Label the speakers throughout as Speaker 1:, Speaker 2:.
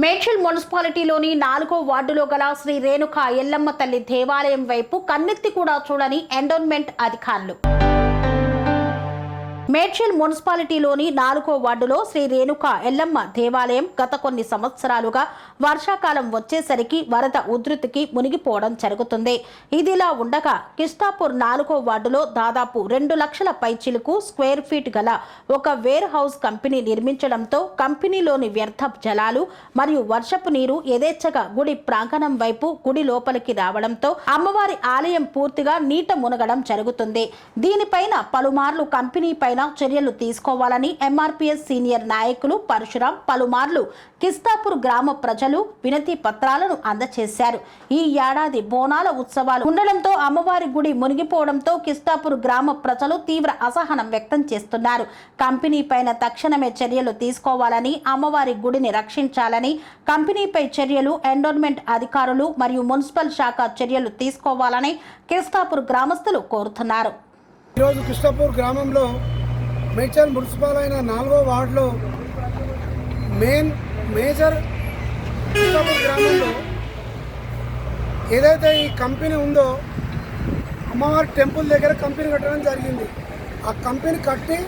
Speaker 1: మేడ్చల్ మున్సిపాలిటీలోని నాలుగో వార్డులో గల శ్రీ రేణుక ఎల్లమ్మ తల్లి దేవాలయం వైపు కన్నెత్తి కూడా చూడని ఎండోన్మెంట్ అధికారులు. మేడ్చల్ మున్సిపాలిటీలోని నాలుగో వార్డులో శ్రీ రేణుక ఎల్లమ్మ దేవాలయం గత కొన్ని సంవత్సరాలుగా వర్షాకాలం వచ్చేసరికి వరద ఉధృతికి మునిగిపోవడం జరుగుతుంది. ఇదిలా ఉండగా కిష్టాపూర్ నాలుగో వార్డులో దాదాపు రెండు లక్షల పైచిలకు స్క్వేర్ ఫీట్ గల ఒక వేర్ హౌస్ కంపెనీ నిర్మించడంతో కంపెనీలోని వ్యర్థ జలాలు మరియు వర్షపు నీరు యథేచ్ఛగా గుడి ప్రాంగణం వైపు గుడి లోపలికి రావడంతో అమ్మవారి ఆలయం పూర్తిగా నీట మునగడం జరుగుతుంది. దీనిపైన పలుమార్లు కంపెనీ పైన చర్యలు తీసుకోవాలని ఎంఆర్పీఎస్ సీనియర్ నాయకులు పరశురాం పలుమార్లు కిస్తాపూర్ గ్రామ ప్రజలు వినతి పత్రాలను అందజేశారు ఈ ఏడాది బోనాల ఉత్సవాలు ఉండడంతో అమ్మవారి గుడి మునిగిపోవడంతో కిస్తాపూర్ గ్రామ ప్రజలు తీవ్ర అసహనం వ్యక్తం చేస్తున్నారు. కంపెనీ పైన తక్షణమే చర్యలు తీసుకోవాలని అమ్మవారి గుడిని రక్షించాలని కంపెనీపై చర్యలు ఎండోన్మెంట్ అధికారులు మరియు మున్సిపల్ శాఖ చర్యలు తీసుకోవాలని కిస్తాపూర్ గ్రామస్తులు కోరుతున్నారు.
Speaker 2: ఈరోజు కృష్ణపూర్ గ్రామంలో మేడ్చల్ మున్సిపల్ అయిన నాలుగో వార్డులో మెయిన్ మేజర్ గ్రామంలో ఏదైతే ఈ కంపెనీ ఉందో అమ్మవారి టెంపుల్ దగ్గర కంపెనీ కట్టడం జరిగింది. ఆ కంపెనీ కట్టి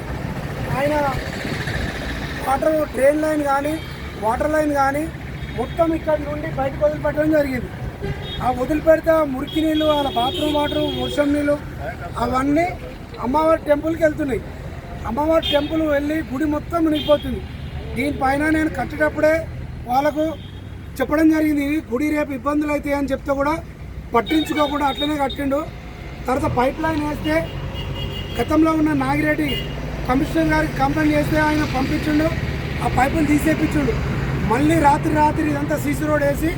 Speaker 2: ఆయన వాటర్ ట్రైన్ లైన్ కానీ వాటర్ లైన్ కానీ మొత్తం ఇక్కడి నుండి బయటకు వదిలిపెట్టడం జరిగింది. ఆ వదిలిపెడితే ఆ మురికి నీళ్ళు వాళ్ళ బాత్రూమ్ వాటర్ వర్షం నీళ్ళు అవన్నీ అమ్మవారి టెంపుల్కి వెళ్తున్నాయి. అమ్మవారి టెంపుల్ వెళ్ళి గుడి మొత్తం మునిగిపోతుంది. దీనిపైన నేను కట్టేటప్పుడే వాళ్ళకు చెప్పడం జరిగింది గుడి రేపు ఇబ్బందులు అవుతాయి అని చెప్తే కూడా పట్టించుకోకుండా అట్లనే కట్టిండు. తర్వాత పైప్ లైన్ వేస్తే గతంలో ఉన్న నాగిరెడ్డి కమిషనర్ గారికి కంప్లైంట్ చేస్తే ఆయన పంపించిండు ఆ పైపులు తీసేపించుండు. మళ్ళీ రాత్రి రాత్రి ఇదంతా సీసీ రోడ్ వేసి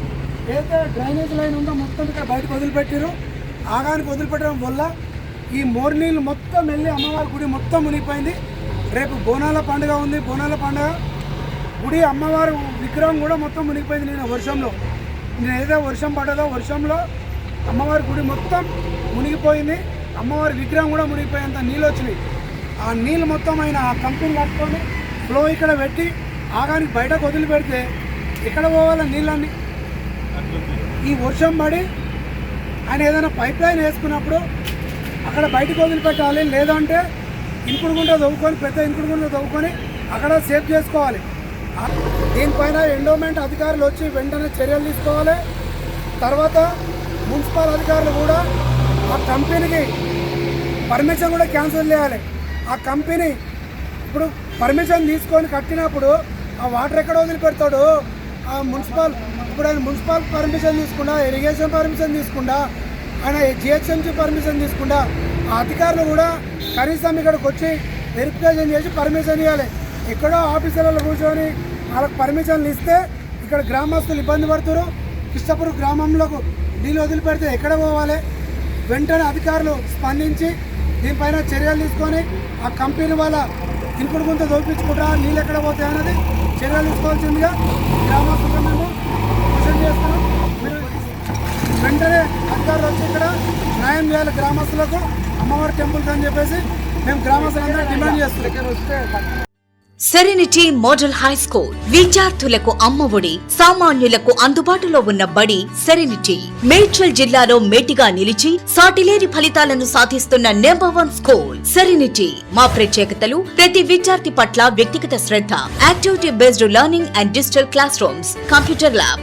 Speaker 2: ఏదైతే డ్రైనేజ్ లైన్ ఉందో మొత్తం ఇక్కడ బయటకు వదిలిపెట్టారు ఆగానికి వదిలిపెట్టడం వల్ల ఈ మోర్ నీళ్ళు మొత్తం వెళ్ళి అమ్మవారి గుడి మొత్తం మునిగిపోయింది. రేపు బోనాల పండుగ ఉంది. బోనాల పండుగ గుడి అమ్మవారి విగ్రహం కూడా మొత్తం మునిగిపోయింది నేను వర్షంలో. నేను ఏదో వర్షం పడ్డదో వర్షంలో అమ్మవారి గుడి మొత్తం మునిగిపోయింది. అమ్మవారి విగ్రహం కూడా మునిగిపోయేంత నీళ్ళు వచ్చినాయి. ఆ నీళ్ళు మొత్తం ఆయన ఆ కంపెనీ కట్టుకొని ఫ్లో ఇక్కడ పెట్టి ఆగానికి బయటకు వదిలిపెడితే ఎక్కడ పోవాలా నీళ్ళన్నీ? ఈ వర్షం పడి ఆయన ఏదైనా పైప్ లైన్ వేసుకున్నప్పుడు అక్కడ బయటకు వదిలిపెట్టాలి. లేదంటే ఇంకుడు గుంట తవ్వుకొని పెద్ద ఇంకుడు గుంట తవ్వుకొని అక్కడ సేఫ్ చేసుకోవాలి. దీనిపైన ఎండోమెంట్ అధికారులు వచ్చి వెంటనే చర్యలు తీసుకోవాలి. తర్వాత మున్సిపల్ అధికారులు కూడా ఆ కంపెనీకి పర్మిషన్ కూడా క్యాన్సిల్ చేయాలి. ఆ కంపెనీ ఇప్పుడు పర్మిషన్ తీసుకొని కట్టినప్పుడు ఆ వాటర్ ఎక్కడ వదిలిపెడతాడు? ఆ మున్సిపల్ ఇప్పుడు ఆయన మున్సిపల్ పర్మిషన్ తీసుకుండా ఇరిగేషన్ పర్మిషన్ తీసుకుండా ఆయన జిహెచ్ఎంసీ పర్మిషన్ తీసుకుండా ఆ అధికారులు కూడా కనీసం ఇక్కడికి వచ్చి వెరిఫికేషన్ చేసి పర్మిషన్ ఇవ్వాలి. ఎక్కడో ఆఫీసర్లు కూర్చొని వాళ్ళకి పర్మిషన్లు ఇస్తే ఇక్కడ గ్రామస్తులు ఇబ్బంది పడుతున్నారు కృష్ణపురం గ్రామంలోకి నీళ్ళు వదిలిపెడితే ఎక్కడ పోవాలి? వెంటనే అధికారులు స్పందించి దీనిపైన చర్యలు తీసుకొని ఆ కంపెనీ వాళ్ళ ఇంకుడు గుంత దోపించుకుంటా నీళ్ళు ఎక్కడ పోతాయి అనేది చర్యలు తీసుకోవాల్సిందిగా గ్రామస్తులు మేము క్వశ్చన్ చేస్తున్నాం. వెంటనే అధికారులు వచ్చి ఇక్కడ న్యాయం చేయాలి గ్రామస్తులకు అమ్మవారి టెంపుల్కి అని చెప్పేసి మేము గ్రామస్తులందరూ డిమాండ్ చేస్తున్నాం.
Speaker 3: సెరెనిటీ మోడల్ హై స్కూల్ విద్యార్థులకు అమ్మఒడి సామాన్యులకు అందుబాటులో ఉన్న బడి సెరెనిటీ మేడ్చల్ జిల్లాలో మేటిగా నిలిచి సాటిలేని ఫలితాలను సాధిస్తున్న నెంబర్ వన్ స్కూల్ సెరెనిటీ మా ప్రత్యేకతలు ప్రతి విద్యార్థి పట్ల వ్యక్తిగత శ్రద్ధ activity based learning and digital classroom computer lab